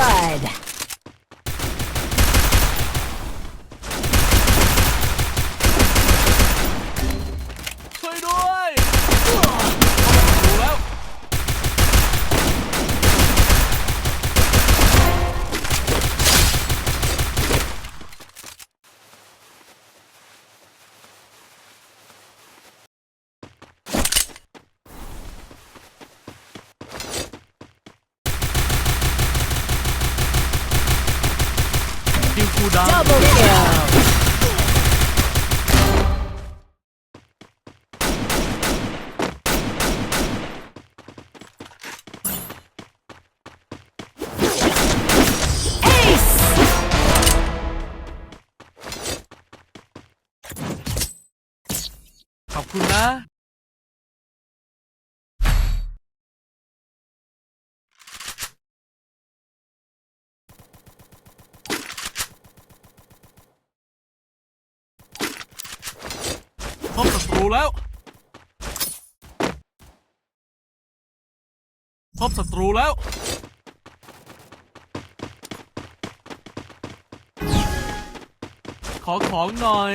blood. อบคุณนะ พบศัตรูแล้ว พบศัตรูแล้ว ขอของหน่อย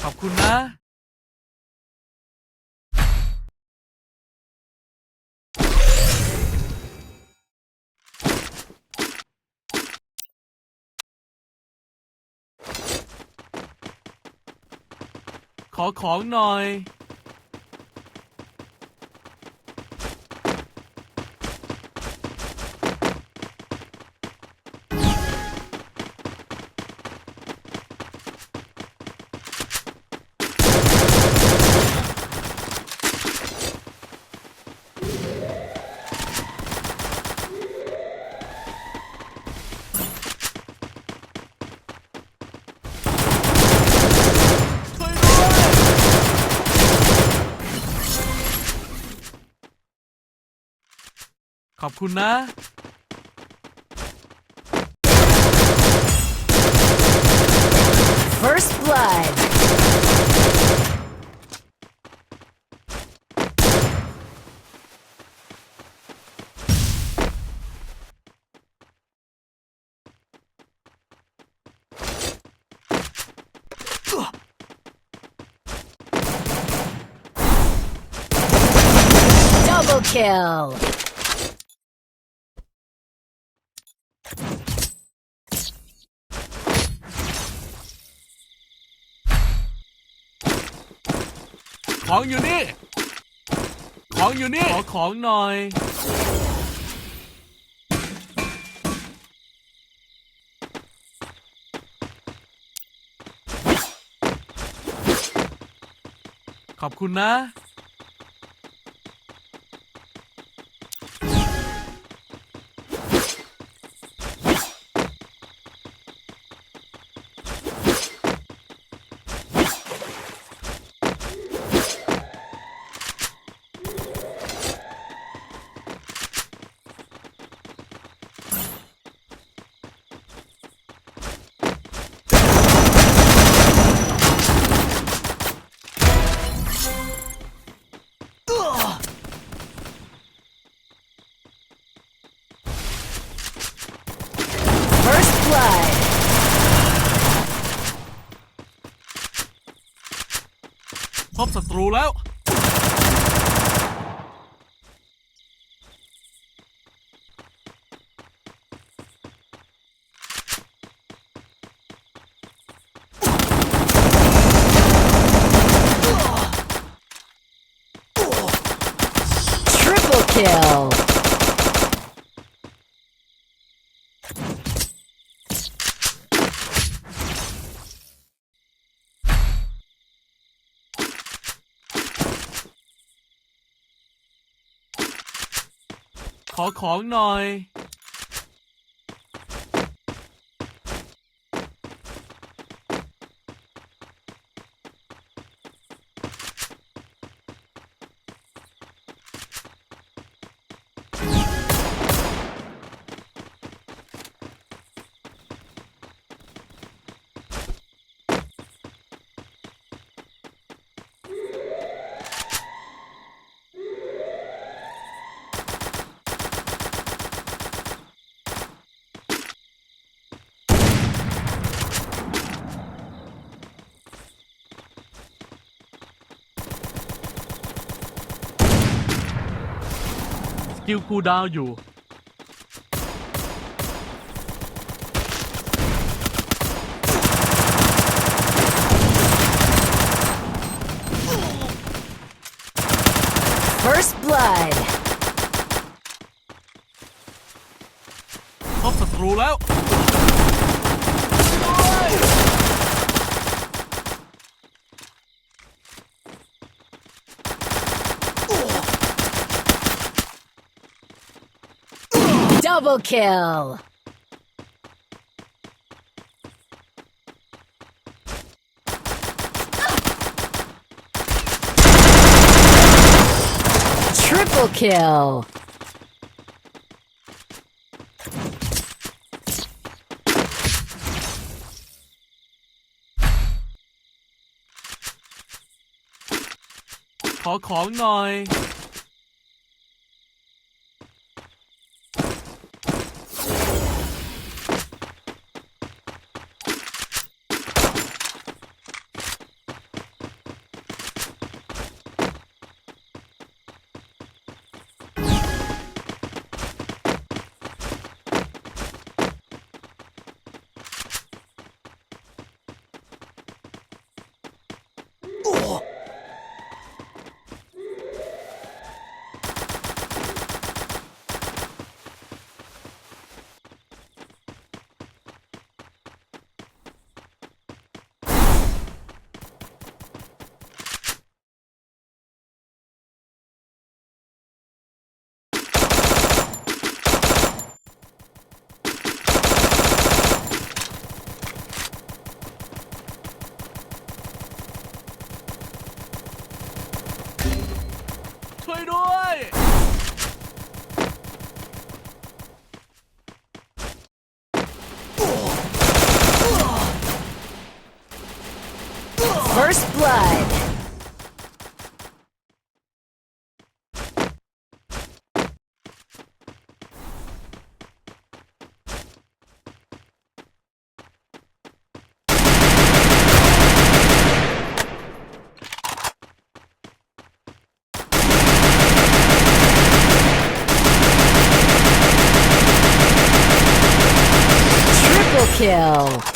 ขอบคุณนะ ขอของหน่อย ขอบคุณนะ First blood. Double kill. ของอยู่นี่ ของอยู่นี่ ขอของหน่อย ขอบคุณนะ พบศัตรูแล้ว Triple kill. ขอของหน่อย กิลคูลดาวน์อยู่ First blood. พบศัตรูแล้ว Double kill! Triple kill! Call. First blood. Kill.